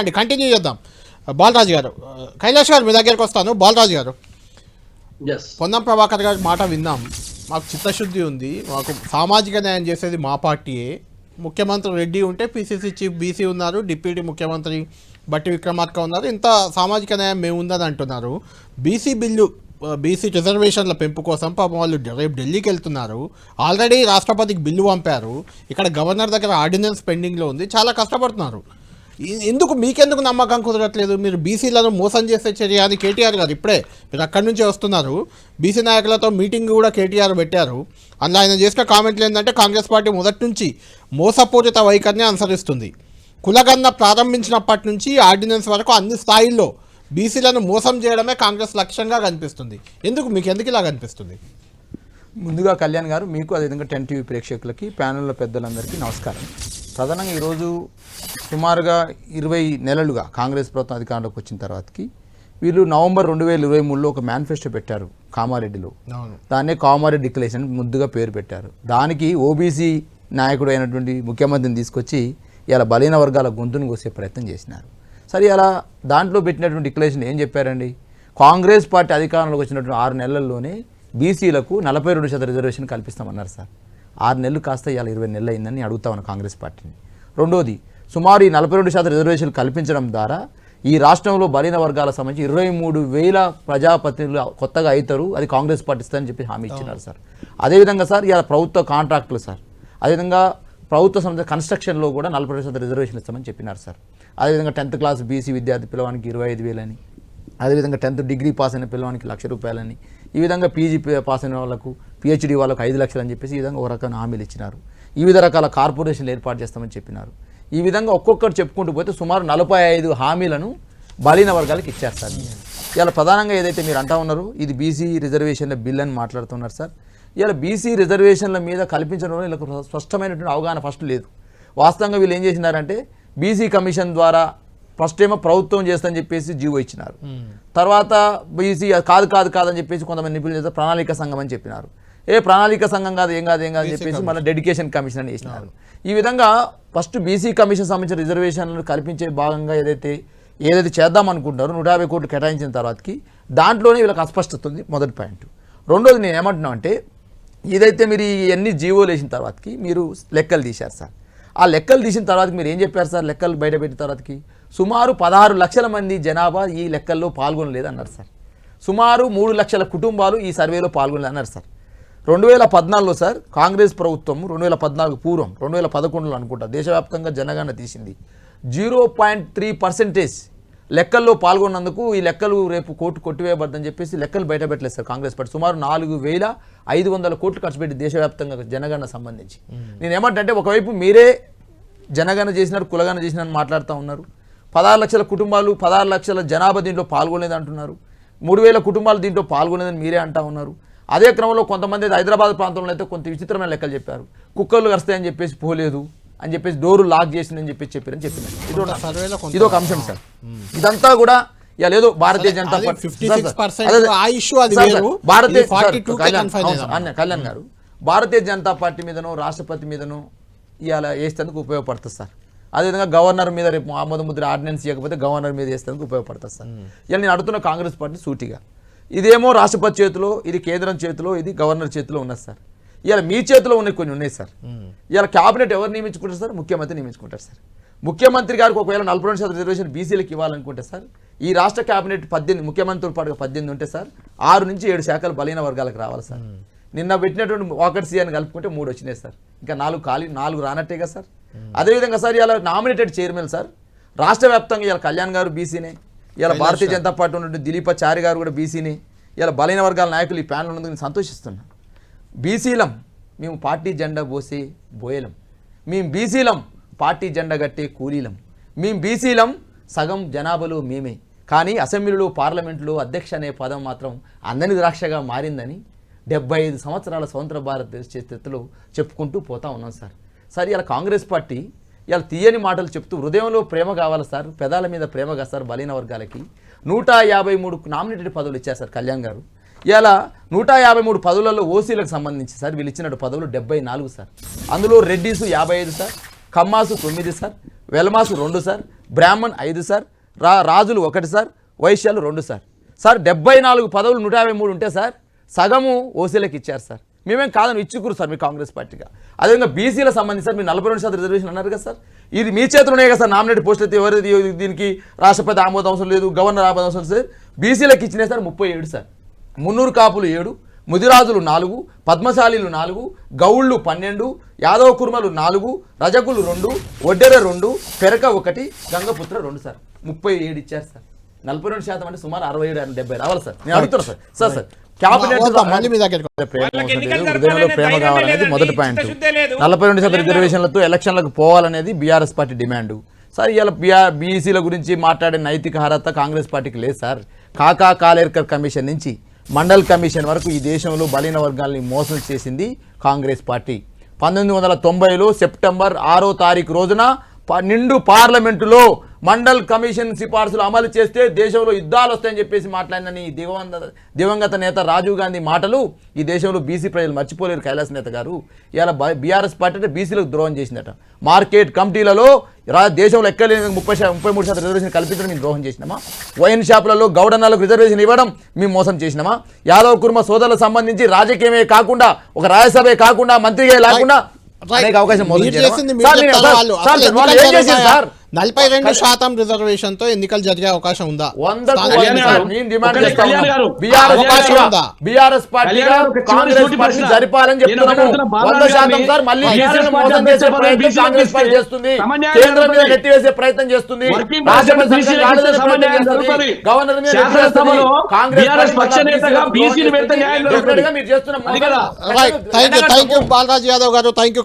అండి కంటిన్యూ చేద్దాం. బాలరాజు గారు కైలాష్ గారు మీ దగ్గరికి వస్తాను. బాలరాజు గారు. పొన్నం ప్రభాకర్ గారి మాట విన్నాం. మాకు చిత్తశుద్ధి ఉంది. మాకు సామాజిక న్యాయం చేసేది మా పార్టీయే. ముఖ్యమంత్రి రెడ్డి ఉంటే పిసిసి చీఫ్ బీసీ ఉన్నారు డిప్యూటీ ముఖ్యమంత్రి బట్టి విక్రమార్క ఉన్నారు. ఇంత సామాజిక న్యాయం మేము ఉందని అంటున్నారు. బీసీ బిల్లు బీసీ రిజర్వేషన్ల పెంపు కోసం పాపం వాళ్ళు రేపు ఢిల్లీకి వెళ్తున్నారు. ఆల్రెడీ రాష్ట్రపతికి బిల్లు పంపారు. ఇక్కడ గవర్నర్ దగ్గర ఆర్డినెన్స్ పెండింగ్లో ఉంది. చాలా కష్టపడుతున్నారు. ఎందుకు మీకెందుకు నమ్మకం కుదరట్లేదు? మీరు బీసీలను మోసం చేసే చర్య అని కేటీఆర్ గారు ఇప్పుడే మీరు అక్కడి నుంచే వస్తున్నారు. బీసీ నాయకులతో మీటింగ్ కూడా కేటీఆర్ పెట్టారు. అందులో ఆయన చేసిన కామెంట్లు ఏంటంటే కాంగ్రెస్ పార్టీ మొదటి నుంచి మోసపూరిత వైఖరిని అనుసరిస్తుంది. కులగన్న ప్రారంభించినప్పటి నుంచి ఆర్డినెన్స్ వరకు అన్ని స్థాయిల్లో బీసీలను మోసం చేయడమే కాంగ్రెస్ లక్ష్యంగా కనిపిస్తుంది. ఎందుకు? మీకు ఎందుకు ఇలా కనిపిస్తుంది? ముందుగా కళ్యాణ్ గారు మీకు అదేవిధంగా టెన్ టీవీ ప్రేక్షకులకి ప్యానెల్లో పెద్దలందరికీ నమస్కారం. ప్రధానంగా ఈరోజు సుమారుగా ఇరవై నెలలుగా కాంగ్రెస్ ప్రభుత్వం అధికారంలోకి వచ్చిన తర్వాతకి వీళ్ళు నవంబర్ రెండు వేల ఇరవై మూడులో ఒక మేనిఫెస్టో పెట్టారు కామారెడ్డిలో. దాన్నే కామారెడ్డి డిక్లరేషన్ ముద్దుగా పేరు పెట్టారు. దానికి ఓబీసీ నాయకుడు అయినటువంటి ముఖ్యమంత్రిని తీసుకొచ్చి ఇలా బలహీన వర్గాల గొంతును కోసే ప్రయత్నం చేసినారు. సరే అలా దాంట్లో పెట్టినటువంటి డిక్లరేషన్ ఏం చెప్పారండి? కాంగ్రెస్ పార్టీ అధికారంలోకి వచ్చినటువంటి ఆరు నెలల్లోనే బీసీలకు నలభై రెండు శాతం రిజర్వేషన్ కల్పిస్తామన్నారు సార్. ఆరు నెలలు కాస్త ఇవాళ ఇరవై నెలలు అయిందని అడుగుతా కాంగ్రెస్ పార్టీని. రెండోది సుమారు ఈ నలభై రెండు శాతం రిజర్వేషన్లు కల్పించడం ద్వారా ఈ రాష్ట్రంలో బలహీన వర్గాల సంబంధించి ఇరవై మూడు వేల ప్రజాప్రతినిధులు కొత్తగా అవుతారు. అది కాంగ్రెస్ పార్టీ ఇస్తారని చెప్పి హామీ ఇచ్చినారు సార్. అదేవిధంగా సార్ ఇలా ప్రభుత్వ కాంట్రాక్టులు సార్. అదేవిధంగా ప్రభుత్వ సంస్థ కన్స్ట్రక్షన్లో కూడా నలభై రెండు శాతం రిజర్వేషన్ ఇస్తామని చెప్పినారు సార్. అదేవిధంగా టెన్త్ క్లాస్ బీసీ విద్యార్థి పిల్లవానికి ఇరవై ఐదు వేలని అదేవిధంగా టెన్త్ డిగ్రీ పాస్ అయిన పిల్లవానికి లక్ష రూపాయలని ఈ విధంగా పీజీ పాస్ అయిన వాళ్ళకు పిహెచ్డి వాళ్ళకు ఐదు లక్షలు అని చెప్పేసి ఈ విధంగా ఒక రకమైన హామీలు ఇచ్చినారు. వివిధ రకాల కార్పొరేషన్లు ఏర్పాటు చేస్తామని చెప్పినారు. ఈ విధంగా ఒక్కొక్కటి చెప్పుకుంటూ పోతే సుమారు నలభై ఐదు హామీలను బలీన వర్గాలకు ఇచ్చేస్తారు. ఇలా ప్రధానంగా ఏదైతే మీరు అంటా ఉన్నారో ఇది బీసీ రిజర్వేషన్ల బిల్ అని మాట్లాడుతున్నారు సార్. ఇలా బీసీ రిజర్వేషన్ల మీద కల్పించడం వీళ్ళకు స్పష్టమైనటువంటి అవగాహన ఫస్ట్ లేదు. వాస్తవంగా వీళ్ళు ఏం చేసినారంటే బీసీ కమిషన్ ద్వారా ఫస్ట్ ఏమో ప్రభుత్వం చేస్తని చెప్పేసి జీవో ఇచ్చినారు. తర్వాత బీసీ కాదు కాదు కాదని చెప్పేసి కొంతమంది నిపుణులు చేస్తారు. ప్రణాళిక సంఘం అని చెప్పినారు. ఏ ప్రణాళిక సంఘం కాదు ఏం కాదు ఏం కాదు అని చెప్పేసి మళ్ళీ డెడికేషన్ కమిషన్ అని చేసినారు. ఈ విధంగా ఫస్ట్ బీసీ కమిషన్ సంబంధించిన రిజర్వేషన్లను కల్పించే భాగంగా ఏదైతే ఏదైతే చేద్దాం అనుకుంటారో నూట యాభై కోట్లు కేటాయించిన తర్వాతకి దాంట్లోనే వీళ్ళకి అస్పష్టత ఉంది మొదటి పాయింట్. రెండోది నేను ఏమంటున్నా అంటే ఇదైతే మీరు ఇవన్నీ జీవోలు వేసిన తర్వాతకి మీరు లెక్కలు తీశారు సార్. ఆ లెక్కలు తీసిన తర్వాత మీరు ఏం చెప్పారు సార్? లెక్కలు బయట పెట్టిన తర్వాతకి? సుమారు పదహారు లక్షల మంది జనాభా ఈ లెక్కల్లో పాల్గొనలేదు అన్నారు సార్. సుమారు మూడు లక్షల కుటుంబాలు ఈ సర్వేలో పాల్గొనలేదు అన్నారు సార్. రెండు వేల పద్నాలుగులో సార్ కాంగ్రెస్ ప్రభుత్వం రెండు వేల పద్నాలుగు పూర్వం రెండు వేల పదకొండులో అనుకుంటా దేశవ్యాప్తంగా జనగణన తీసింది. జీరో పాయింట్ త్రీ పర్సెంటేజ్ లెక్కల్లో పాల్గొన్నందుకు ఈ లెక్కలు రేపు కోర్టు కొట్టివేయబద్దని చెప్పేసి లెక్కలు బయట పెట్టలేదు సార్ కాంగ్రెస్ పార్టీ. సుమారు నాలుగు వేల ఐదు వందల కోట్లు ఖర్చు పెట్టి దేశవ్యాప్తంగా జనగణన సంబంధించి. నేను ఏమంటే ఒకవైపు మీరే జనగణన చేసినారు కులగణన చేసినారు మాట్లాడుతూ ఉన్నారు. పదహారు లక్షల కుటుంబాలు పదహారు లక్షల జనాభా దీంట్లో పాల్గొనేది అంటున్నారు. మూడు వేల కుటుంబాలు దీంట్లో పాల్గొనేదని మీరే అంటా ఉన్నారు. అదే క్రమంలో కొంతమంది అయితే హైదరాబాద్ ప్రాంతంలో అయితే కొంత విచిత్రమైన లెక్కలు చెప్పారు. కుక్కర్లు కరుస్తాయని చెప్పేసి పోలేదు అని చెప్పేసి డోరు లాక్ చేసిందని చెప్పేసి చెప్పారని చెప్పినారు. ఇది ఒక- అంశం సార్. ఇదంతా కూడా ఇలా లేదో Bharatiya Janata Party 56% sir, sir, అదే, ఆ issue అది సార్, సార్, వేరు. భారతీయ ఇది 42 సార్, కే కళ్యాణ్ గారు భారతీయ జనతా పార్టీ మీదనో రాష్ట్రపతి మీదనో ఇవాళ వేసేందుకు ఉపయోగపడుతుంది సార్. అదేవిధంగా గవర్నర్ మీద రేపు ఆమోద ముద్ర ఆర్డినెన్స్ ఇవ్వకపోతే గవర్నర్ మీద వేసేందుకు ఉపయోగపడుతుంది సార్. ఇలా నేను అడుగుతున్న కాంగ్రెస్ పార్టీ సూటిగా. ఇదేమో రాష్ట్రపతి చేతిలో ఇది కేంద్రం చేతిలో ఇది గవర్నర్ చేతిలో ఉన్నది సార్. ఇవాళ మీ చేతిలో ఉన్నాయి కొన్ని ఉన్నాయి సార్. ఇవాళ క్యాబినెట్ ఎవరు నియమించుకుంటారు సార్? ముఖ్యమంత్రి నియమించుకుంటారు సార్. ముఖ్యమంత్రి గారికి ఒకవేళ నలభై రెండు శాతం రిజర్వేషన్ బీసీలకు ఇవ్వాలనుకుంటే సార్ ఈ రాష్ట్ర క్యాబినెట్ పద్దెనిమిది ముఖ్యమంత్రితో పాటుగా పద్దెనిమిది ఉంటే సార్ ఆరు నుంచి ఏడు శాఖలు బలహీన వర్గాలకు రావాలి సార్. నిన్న పెట్టినటువంటి వాకర్ సీఎని కలుపుకుంటే మూడు వచ్చినాయి సార్. ఇంకా నాలుగు ఖాళీ నాలుగు రానట్టేగా సార్. అదేవిధంగా సార్ ఇలా నామినేటెడ్ చైర్మన్ సార్. రాష్ట్ర వ్యాప్తంగా ఇలా కళ్యాణ్ గారు బీసీనే ఇలా భారతీయ జనతా పార్టీ ఉన్నటువంటి దిలీపాచారి గారు కూడా బీసీనే ఇలా బలహీన వర్గాల నాయకులు ఈ ప్యానల్ ఉన్నందుకు నేను సంతోషిస్తున్నాను బీసీలం మేము పార్టీ జెండా పోసే బోయలం. మేము బీసీలం పార్టీ జెండా కట్టే కూలీలం. మేము బీసీలం సగం జనాభాలో మేమే. కానీ అసెంబ్లీలో పార్లమెంట్లో అధ్యక్ష అనే పదం మాత్రం అందని ద్రాక్షగా మారిందని డెబ్బై ఐదు సంవత్సరాల స్వతంత్ర భారతదేశ చరిత్రలో చెప్పుకుంటూ పోతా ఉన్నాం సార్. సార్ ఇలా కాంగ్రెస్ పార్టీ ఇలా తీయని మాటలు చెప్తూ హృదయంలో ప్రేమ కావాలి సార్ పెదాల మీద ప్రేమ కాదు సార్ బలైన వర్గాలకి. నూట యాభై మూడు నామినేటెడ్ పదవులు ఇచ్చారు సార్ కళ్యాణ్ గారు. ఇలా నూట యాభై మూడు పదవులలో ఓసీలకు సంబంధించి సార్ వీళ్ళు ఇచ్చినట్టు పదవులు డెబ్బై నాలుగు సార్. అందులో రెడ్డీసు యాభై ఐదు సార్ కమ్మాసు తొమ్మిది సార్ వెల్మాసు రెండు సార్ బ్రాహ్మణ్ ఐదు సార్ రా రాజులు ఒకటి సార్ వైశ్యాలు రెండు సార్. సార్ డెబ్బై నాలుగు పదవులు నూట యాభై మూడు ఉంటే సార్ సగము ఓసీలకు ఇచ్చారు సార్. మేమేం కాదని ఇచ్చుకురు సార్ మీ కాంగ్రెస్ పార్టీగా. అదేవిధంగా బీసీలకు సంబంధించి సార్ మీరు నలభై రెండు శాతం రిజర్వేషన్ అన్నారు కదా సార్. ఇది మీ చేతిలోనే కదా సార్ నామినేట్ పోస్ట్ అయితే ఎవరిది? దీనికి రాష్ట్రపతి ఆమోదం అవసరం లేదు గవర్నర్ ఆమోదం అవసరం లేదు. సార్ బీసీలకు ఇచ్చినా సార్ ముప్పై ఏడు సార్. మున్నూరు కాపులు ఏడు ముదిరాజులు నాలుగు పద్మశాలీలు నాలుగు గౌళ్ళు పన్నెండు యాదవ కుర్మలు నాలుగు రజకులు రెండు ఒడ్డెర రెండు పెరక ఒకటి గంగపుత్ర రెండు సార్. ముప్పై ఏడు ఇచ్చారు సార్. నలభై రెండు శాతం అంటే సుమారు అరవై ఏడు డెబ్బై రావాలి సార్. నేను అడుగుతున్నా సార్. Sir sir. ప్రేమ కావాలనేది మొదటి పాయింట్. నలభై రెండు శాతం. రిజర్వేషన్లతో ఎలక్షన్లకు పోవాలనేది బీఆర్ఎస్ పార్టీ డిమాండ్ సార్ ఇవాళ బీఆర్ బీసీల గురించి మాట్లాడే నైతిక అర్హత కాంగ్రెస్ పార్టీకి లేదు సార్ కాకా కాలేర్కర్ కమిషన్ నుంచి మండల్ కమిషన్ వరకు ఈ దేశంలో బలహీన వర్గాల్ని మోసం చేసింది కాంగ్రెస్ పార్టీ పంతొమ్మిది వందల తొంభైలో సెప్టెంబర్ ఆరో తారీఖు రోజున ప- నిండు పార్లమెంటులో మండల్ కమిషన్ సిఫార్సులు అమలు చేస్తే దేశంలో యుద్ధాలు వస్తాయని చెప్పేసి మాట్లాడిన ఈ దివంగత దివంగత నేత రాజీవ్ గాంధీ మాటలు ఈ దేశంలో బీసీ ప్రజలు మర్చిపోలేరు కైలాస్ నేత గారు. ఇవాళ బీఆర్ఎస్ పార్టీ అంటే బీసీలకు ద్రోహం చేసిందట. మార్కెట్ కమిటీలలో రా దేశంలో ఎక్కలేని ముప్పై శా ముప్పై మూడు శాతం రిజర్వేషన్ కల్పించడం మేము ద్రోహం చేసినామా? వైన్ షాపులలో గౌడన్నలకు రిజర్వేషన్ ఇవ్వడం మేము మోసం చేసినామా? యాదవ్ కుర్మ సోదరులకు సంబంధించి రాజకీయమే కాకుండా ఒక రాజ్యసభే కాకుండా మంత్రిగా లేకుండా. అనేక అవకాశం మోసం? చేసింది సార్, నలభై రెండు శాతం రిజర్వేషన్తో ఎన్నికలు జరిగే అవకాశం ఉందా? BRS Congress party. జరిపాలని నేను చెప్తున్నాము వంద శాతం సార్ మళ్ళీ మోసం చేసే ప్రయత్నం కాంగ్రెస్ పార్టీ చేస్తుంది. కేంద్రం మీద. నెట్టివేసే ప్రయత్నం చేస్తుంది. గవర్నర్ మీద. కాంగ్రెస్ మీరు థ్యాంక్ యూ బాలరాజ్ యాదవ్ గారు థ్యాంక్ యూ